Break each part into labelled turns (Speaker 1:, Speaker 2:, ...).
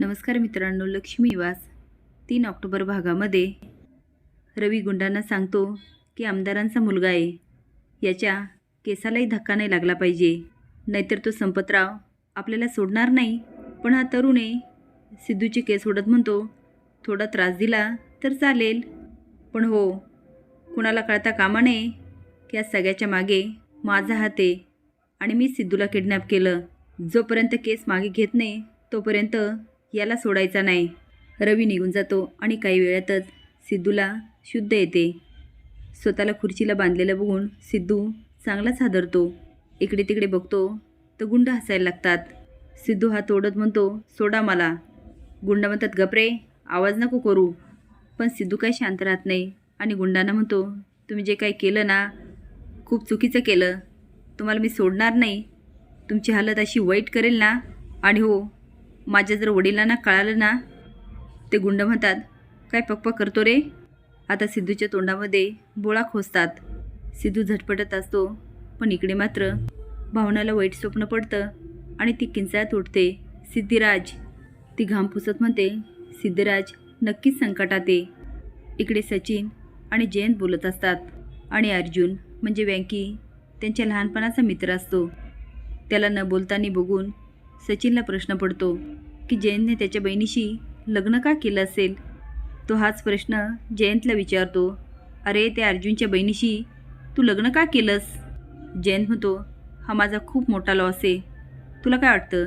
Speaker 1: नमस्कार मित्रांनो लक्ष्मी निवास. तीन ऑक्टोबर भागामध्ये रवी गुंडांना सांगतो की आमदारांचा मुलगा आहे. याच्या केसालाही धक्का नाही लागला पाहिजे. नाहीतर तो संपतराव आपल्याला सोडणार नाही. पण हा तरुण आहे. सिद्धूचे केस सोडत म्हणतो थोडा त्रास दिला तर चालेल. पण हो कुणाला कळता कामा नये की या सगळ्याच्या मागे माझा हात आहे. आणि मी सिद्धूला किडनॅप केलं. जोपर्यंत केस मागे घेत नाही तोपर्यंत याला सोडायचा नाही. रवी निघून जातो आणि काही वेळातच सिद्धूला शुद्ध येते. स्वतःला खुर्चीला बांधलेलं बघून सिद्धू चांगलाच हादरतो. इकडे तिकडे बघतो तर गुंड हसायला लागतात. सिद्धू हात ओढत म्हणतो सोडा मला. गुंड म्हणतात गपरे आवाज नको करू. पण सिद्धू काही शांत राहत नाही आणि गुंडांना म्हणतो तुम्ही जे काही केलं ना खूप चुकीचं केलं. तुम्हाला मी सोडणार नाही. तुमची हालत अशी वाईट करेल ना? आणि हो माझ्या जर वडिलांना कळालं ना ते गुंड म्हणतात काय पक्पा करतो रे? आता सिद्धूच्या तोंडामध्ये बोळा खोसतात. सिद्धू झटपटत असतो पण इकडे मात्र भावनाला वाईट स्वप्न पडतं आणि ती किंचाळ्यात उठते. सिद्धिराज ती घाम पुसत म्हणते सिद्धिराज नक्कीच संकटात आहे. इकडे सचिन आणि जयंत बोलत असतात आणि अर्जुन म्हणजे व्यंकी त्यांच्या लहानपणाचा मित्र असतो. त्याला न बोलताना बघून सचिनला प्रश्न पडतो की जयंतने त्याच्या बहिणीशी लग्न का केलं असेल? तो हाच प्रश्न जयंतला विचारतो. अरे त्या अर्जुनच्या बहिणीशी तू लग्न का केलंस? जयंत म्हणतो हा माझा खूप मोठा लॉस आहे. तुला काय वाटतं?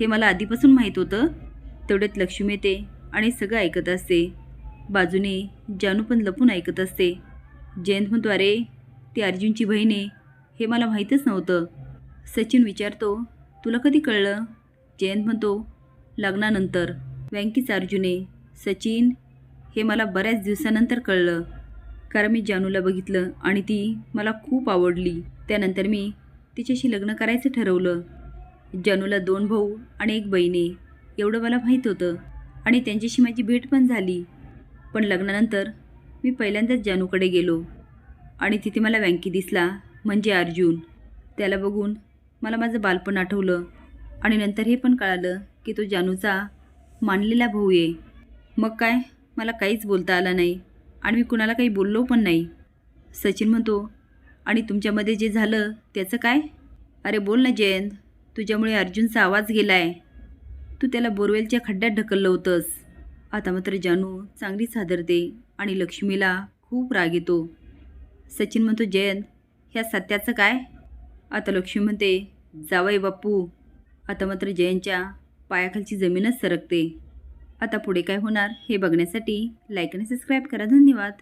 Speaker 1: हे मला आधीपासून माहीत होतं? तेवढ्यात लक्ष्मी येते आणि सगळं ऐकत असते. बाजूने जानू पण लपून ऐकत असते. जयंत म्हणतो अरे ती अर्जुनची बहीण आहे. हे मला माहीतच नव्हतं. सचिन विचारतो तुला कधी कळलं? जयंत म्हणतो लग्नानंतर. व्यंकीच अर्जुने सचिन हे मला बऱ्याच दिवसानंतर कळलं. कारण मी जानूला बघितलं आणि ती मला खूप आवडली. त्यानंतर मी तिच्याशी लग्न करायचं ठरवलं. जानूला दोन भाऊ आणि एक बहिणी एवढं मला माहीत होतं. आणि त्यांच्याशी माझी भेट पण झाली. पण लग्नानंतर मी पहिल्यांदाच जानूकडे गेलो. आणि तिथे मला व्यंकी दिसला म्हणजे अर्जुन. त्याला बघून मला माझं बालपण आठवलं. आणि नंतर हे पण कळालं की तो जानूचा मानलेला भाऊ आहे. मग काय? मला काहीच बोलता आलं नाही. आणि मी कुणाला काही बोललो पण नाही. सचिन म्हणतो आणि तुमच्यामध्ये जे झालं त्याचं काय? अरे बोल ना जयंत. तुझ्यामुळे अर्जुनचा आवाज गेला आहे तू त्याला बोरवेलच्या खड्ड्यात ढकललं होतंस. आता मात्र जानू चांगलीच हादरते आणि लक्ष्मीला खूप राग येतो. सचिन म्हणतो जयंत ह्या सत्याचं काय? आता लक्ष्मी म्हणते जावई बाप्पू आता मात्र जयंतच्या पायाखालची जमीनच सरकते. आता पुढे काय होणार हे बघण्यासाठी लाईक आणि सबस्क्राईब करा. धन्यवाद.